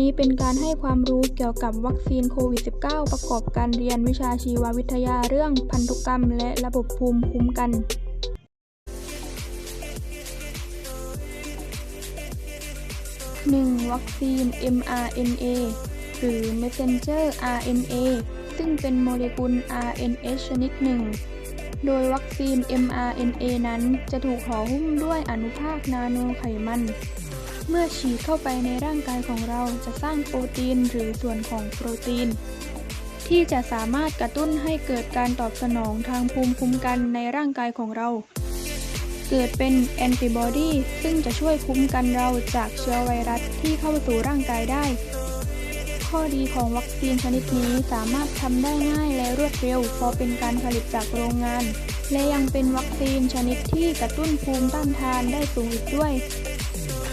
นี้เป็นการให้ความรู้เกี่ยวกับวัคซีนโควิด -19 ประกอบการเรียนวิชาชีววิทยาเรื่องพันธุกรรม และระบบภูมิคุ้มกัน 1. วัคซีน mRNA หรือ messenger RNA ซึ่งเป็นโมเลกุล RNA ชนิดหนึ่ง โดยวัคซีน mRNA นั้นจะถูกห่อหุ้มด้วยอนุภาคนาโนไขมัน เมื่อฉีดเข้าไปในร่างกายของเราจะสร้างโปรตีนหรือส่วนของโปรตีน ที่จะสามารถกระตุ้นให้เกิดการตอบสนองทางภูมิคุ้มกันในร่างกายของเรา เกิดเป็นแอนติบอดีซึ่งจะช่วยคุ้มกันเราจากเชื้อไวรัสที่เข้าสู่ร่างกายได้ ข้อดีของวัคซีนชนิดนี้สามารถทำได้ง่ายและรวดเร็วพราะเป็นการผลิตจากโรงงาน และยังเป็นวัคซีนชนิดที่กระตุ้นภูมิต้านทานได้สูงอีกด้วย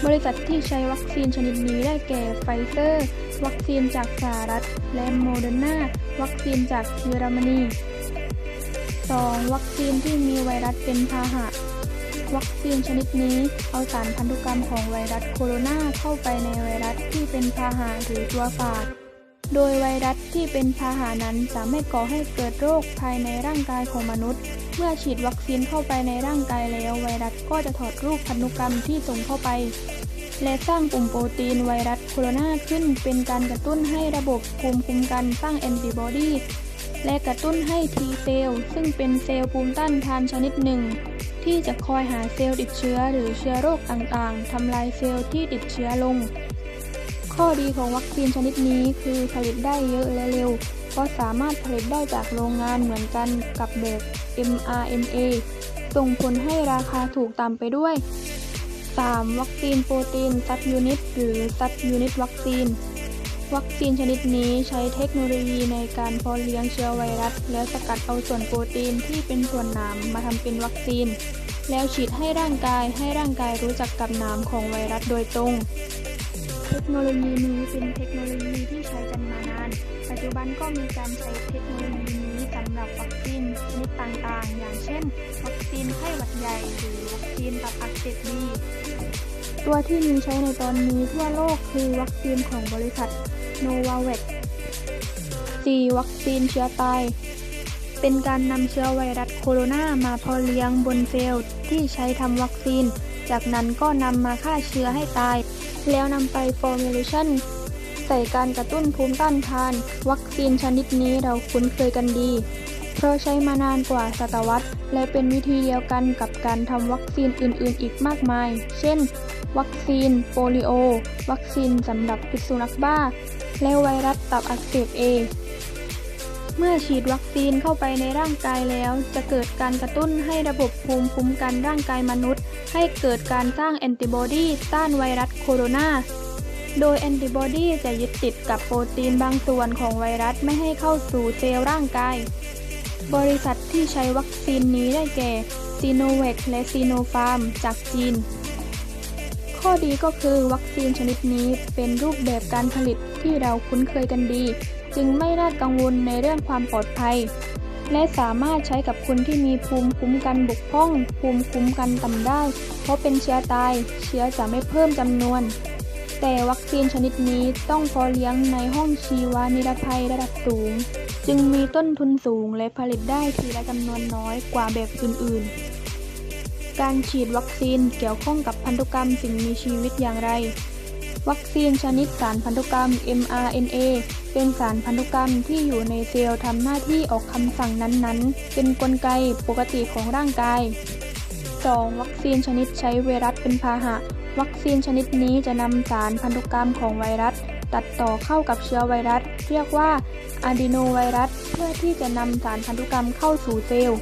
บริษัทที่ใช้วัคซีนชนิดนี้ได้แก่ไฟเซอร์ วัคซีนจากสหรัฐ และโมเดอร์นาวัคซีนจากเยอรมนี 2. วัคซีนที่มีไวรัสเป็นพาหะ วัคซีนชนิดนี้เอาสารพันธุกรรมของไวรัสโคโรนาเข้าไปในไวรัสที่เป็นพาหะหรือตัวฝาก โดยไวรัสที่เป็นพาหะนั้นจะไม่ก่อให้เกิดโรคภายในร่างกายของมนุษย์ เมื่อฉีดวัคซีนเข้าไปในร่างกายแล้ว ไวรัสก็จะถอดรูปพันธุกรรมที่ส่งเข้าไป และสร้างกลุ่มโปรตีนไวรัสโคโรนาขึ้น เป็นการกระตุ้นให้ระบบภูมิคุ้มกันสร้างแอนติบอดีและกระตุ้นให้ T เซลล์ซึ่งเป็นเซลล์ภูมิต้านทานชนิดหนึ่ง ที่จะคอยหาเซลล์ติดเชื้อหรือเชื้อโรคต่างๆทำลายเซลล์ที่ติดเชื้อลง ข้อดีของวัคซีนชนิดนี้คือผลิตได้เยอะและเร็ว เพราะสามารถผลิตได้จากโรงงานเหมือนกันกับแบบ mRNA ส่งผลให้ราคาถูกตามไปด้วย 3. วัคซีนโปรตีนซับยูนิตหรือซับยูนิตวัคซีน วัคซีนชนิดนี้ใช้เทคโนโลยีในการเพาะเลี้ยงเชื้อไวรัส แล้วสกัดเอาส่วนโปรตีนที่เป็นส่วนหนามมาทำเป็นวัคซีน แล้วฉีดให้ร่างกายให้ร่างกายรู้จักกับหนามของไวรัสโดยตรง เทคโนโลยีนี้เป็นเทคโนโลยีที่ใช้กันมานาน ปัจจุบันก็มีการใช้เทคโนโลยีนี้สำหรับวัคซีนชนิดต่างๆ อย่างเช่น วัคซีนไข้หวัดใหญ่หรือวัคซีนตับอักเสบบีตัวที่มีใช้ในตอนนี้ทั่วโลกคือวัคซีนของบริษัท n o v a v a x 4. วัคซีนเชื้อตาย เป็นการนำเชื้อไวรัสโคโรนามาเพาะเลี้ยงบนเซลล์ที่ใช้ทำวัคซีน จากนั้นก็นำมาฆ่าเชื้อให้ตาย แล้วนำไปฟอร์มูลเลชันใส่การกระตุ้นภูมิต้านทาน วัคซีนชนิดนี้เราคุ้นเคยกันดี เพราะใช้มานานกว่าศตวรรษ และเป็นวิธีเดียวกันกับการทำวัคซีนอื่นๆ อีกมากมาย เช่น วัคซีน โปลิโอ วัคซีนสำหรับพิษสุนัขบ้า และไวรัสตับอักเสบเอเมื่อฉีดวัคซีนเข้าไปในร่างกายแล้ว จะเกิดการกระตุ้นให้ระบบภูมิคุ้มกันร่างกายมนุษย์ ให้เกิดการสร้างแอนติบอดีต้านไวรัสโคโรนา โดยแอนติบอดีจะยึดติดกับโปรตีนบางส่วนของไวรัสไม่ให้เข้าสู่เซลล์ร่างกาย บริษัทที่ใช้วัคซีนนี้ได้แก่ซีโนแวคและซีโนฟาร์มจากจีน ข้อดีก็คือวัคซีนชนิดนี้เป็นรูปแบบการผลิตที่เราคุ้นเคยกันดี จึงไม่น่ากังวลในเรื่องความปลอดภัย และสามารถใช้กับคนที่มีภูมิคุ้มกันบกพร่อง ภูมิคุ้มกันต่ำได้ เพราะเป็นเชื้อตาย เชื้อจะไม่เพิ่มจำนวน แต่วัคซีนชนิดนี้ต้องเพาะเลี้ยงในห้องชีวานิรภัยระดับสูง จึงมีต้นทุนสูงและผลิตได้ทีละจำนวนน้อยกว่าแบบอื่นๆ การฉีดวัคซีนเกี่ยวข้องกับพันธุกรรมสิ่งมีชีวิตอย่างไร วัคซีนชนิดสารพันธุกรรม mRNA เป็นสารพันธุกรรมที่อยู่ในเซลล์ทำหน้าที่ออกคำสั่งนั้นๆ เป็นนกลไกปกติของร่างกาย 2. วัคซีนชนิดใช้ไวรัสเป็นพาหะ วัคซีนชนิดนี้จะนำสารพันธุกรรมของไวรัส ตัดต่อเข้ากับเชื้อไวรัส เรียกว่าอะดีโนไวรัส เพื่อที่จะนำสารพันธุกรรมเข้าสู่เซลล์